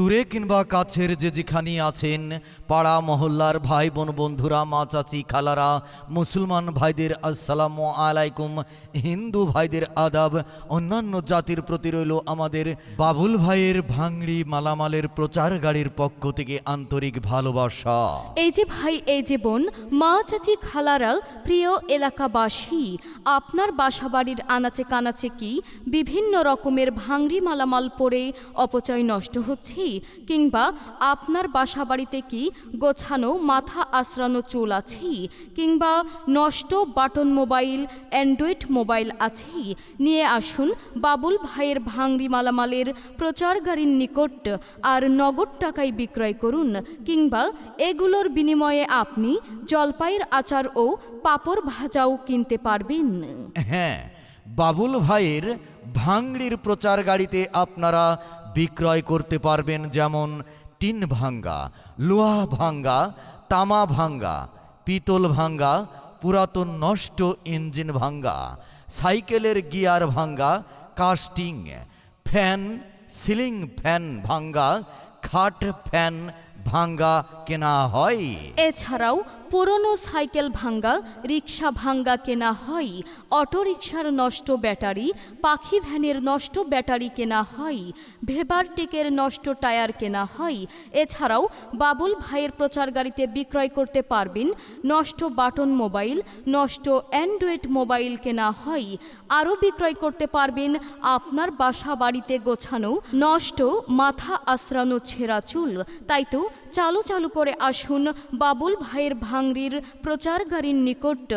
দূরে কিংবা কাছের যে যেখানে আছেন, পাড়া মহল্লার ভাই বোন বন্ধুরা, মা চাচি, খালারা, মুসলমান ভাইদের আসসালামু আলাইকুম। হিন্দু ভাইদের আদাব, অন্যান্য জাতির প্রতি রইল আমাদের বাবুল ভাইয়ের ভাঙড়ি মালামালের প্রচার গাড়ির পক্ষ থেকে আন্তরিক ভালোবাসা। এই যে ভাই, এই যে বোন, মা চাচি, খালারা, প্রিয় এলাকাবাসী, আপনার বাসাবাড়ির আনাচে কানাচে কি বিভিন্ন রকমের ভাঙড়ি মালামাল পরে অপচয় নষ্ট হচ্ছে? কিংবা আপনার বাসাবাড়িতে কি গোছানো মাথা আশ্রানো চুল আছে? কিংবা নষ্ট বাটন মোবাইল, অ্যান্ড্রয়েড মোবাইল আছে? নিয়ে আসুন বাবুল ভাইয়ের ভাঙড়ি মালামালের প্রচার গাড়ির নিকট আর নগদ টাকায় বিক্রয় করুন। কিংবা এগুলোর বিনিময়ে আপনি জলপাইয়ের আচার ও পাপড় ভাজাও কিনতে পারবেন। হ্যাঁ বাবুল ভাইয়ের ভাঙড়ির প্রচার গাড়িতে আপনারা বিক্রয় করতে পারবেন যেমন টিন ভাঙ্গা, লোহা ভাঙ্গা, তামা ভাঙ্গা, পিতল ভাঙ্গা, পুরাতন নষ্ট ইঞ্জিন ভাঙ্গা, সাইকেলের গিয়ার ভাঙ্গা, কাস্টিং, ফ্যান, সিলিং ফ্যান ভাঙ্গা, খাট ফ্যান ভাঙ্গা কেনা হয়। এছাড়াও পুরনো সাইকেল ভাঙ্গা রিক্সা ভাঙ্গা কেনা হয়, অটোরিকশার নষ্ট ব্যাটারি, পাখি ভ্যানের নষ্ট ব্যাটারি কেনা হয় ভেবারটেকের নষ্ট টায়ার কেনা হয়। এছাড়াও বাবুল ভাইয়ের প্রচার গাড়িতে বিক্রয় করতে পারবেন নষ্ট বাটন মোবাইল, নষ্ট অ্যান্ড্রয়েড মোবাইল কেনা হয়। আরও বিক্রয় করতে পারবেন আপনার বাসা বাড়িতে গোছানো, নষ্ট মাথা আশ্রানো ছেঁড়া চুল। তাই তো চালু চালু করে আসুন বাবুল ভাইয়ের ভাঙড়ির প্রচার গাড়ির নিকট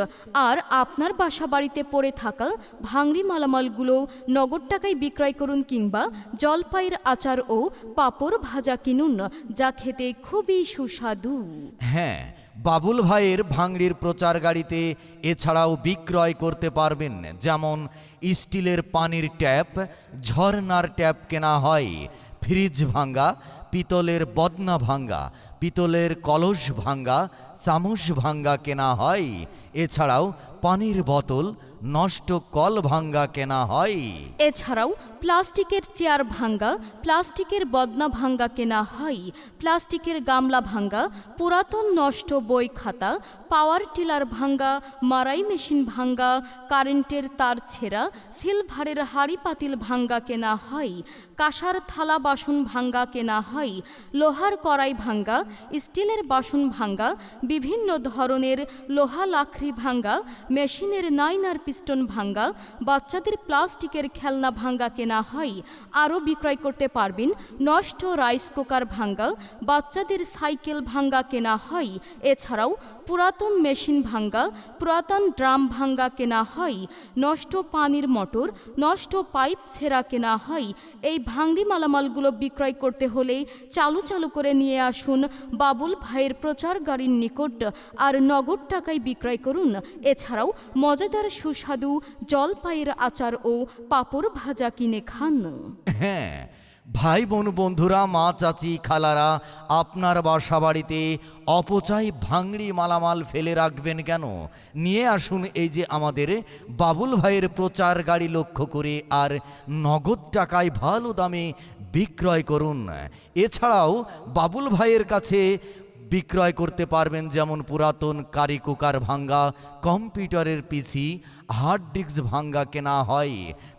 আর আপনার বাসা বাড়িতে পড়ে থাকা ভাঙড়ি মালামালগুলো নগদ টাকায় বিক্রয় করুন কিংবা জলপাইয়ের আচার ও পাপড় ভাজা কিনুন, যা খেতে খুবই সুস্বাদু। হ্যাঁ বাবুল ভাইয়ের ভাঙড়ির প্রচার গাড়িতে এছাড়াও বিক্রয় করতে পারবেন, যেমন স্টিলের পানির ট্যাপ, ঝর্নার ট্যাপ কেনা হয় ফ্রিজ ভাঙ্গা, পিতলের বদনা ভাঙ্গা, পিতলের কলস ভাঙ্গা, চামচ ভাঙ্গা কেনা হয়। এছাড়াও পানির বোতল নষ্ট কল ভাঙ্গা কেনা হয়। এছাড়াও প্লাস্টিকের চেয়ার ভাঙ্গা, প্লাস্টিকের বদনা ভাঙ্গা কেনা হয়, প্লাস্টিকের গামলা ভাঙ্গা, পুরাতন নষ্ট বই খাতা, পাওয়ার টিলার ভাঙ্গা, মারাই মেশিন ভাঙ্গা, কারেন্টের তার ছেঁড়া, সিলভারের হাড়ি পাতিল ভাঙ্গা কেনা হয়, কাঁসার থালা বাসন ভাঙ্গা কেনা হয়, লোহার কড়াই ভাঙ্গা, স্টিলের বাসন ভাঙ্গা, বিভিন্ন ধরনের লোহা লাখড়ি ভাঙ্গা, মেশিনের নাইনার পিস্টন ভাঙ্গা, বাচ্চাদের প্লাস্টিকের খেলনা ভাঙ্গা কেনা হয়, আরও বিক্রয় করতে পারবেন নষ্ট রাইস কুকার ভাঙ্গা, বাচ্চাদের সাইকেল ভাঙ্গা কেনা হয়, এছাড়াও পুরাতন মেশিন ভাঙ্গা, পুরাতন ড্রাম ভাঙ্গা কেনা হয়, নষ্ট পানির মোটর, নষ্ট পাইপ ছেঁড়া কেনা হয়, এই ভাঙ্গি মালামালগুলো বিক্রয় করতে হলে চালু চালু করে নিয়ে আসুন বাবুল ভাইয়ের প্রচার গাড়ির নিকট, আর নগদ টাকায় বিক্রয় করুন, এছাড়াও মজাদার সুস্বাদু জলপাইয়ের আচার ও পাপড় ভাজা কিনে খান। হ্যাঁ ভাই বোন বন্ধুরা, মা চাচি, খালারা, আপনার বাসা বাড়িতে অপচয় ভাঙড়ি মালামাল ফেলে রাখবেন কেন? নিয়ে আসুন এই যে আমাদের বাবুল ভাইয়ের প্রচার গাড়ি লক্ষ্য করে আর নগদ টাকায় ভালো দামে বিক্রয় করুন। এছাড়াও বাবুল ভাইয়ের কাছে বিক্রয় করতে পারবেন যেমন পুরাতন কারি কুকার ভাঙ্গা, কম্পিউটারের পিসি হার্ড ডিস্ক ভাঙ্গা কেনা হয়,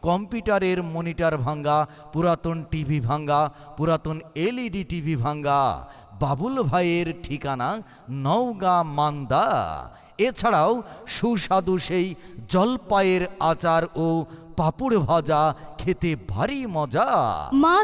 কম্পিউটারের মনিটর ভাঙ্গা, পুরাতন টিভি ভাঙ্গা, পুরাতন এলইডি টিভি ভাঙ্গা। বাবুল ভাইয়ের ঠিকানা নওগাঁ, মান্দা। এছাড়াও সুস্বাদু সেই জলপাইয়ের আচার ও পাপুড় ভাজা, খেতে ভারী মজা। মা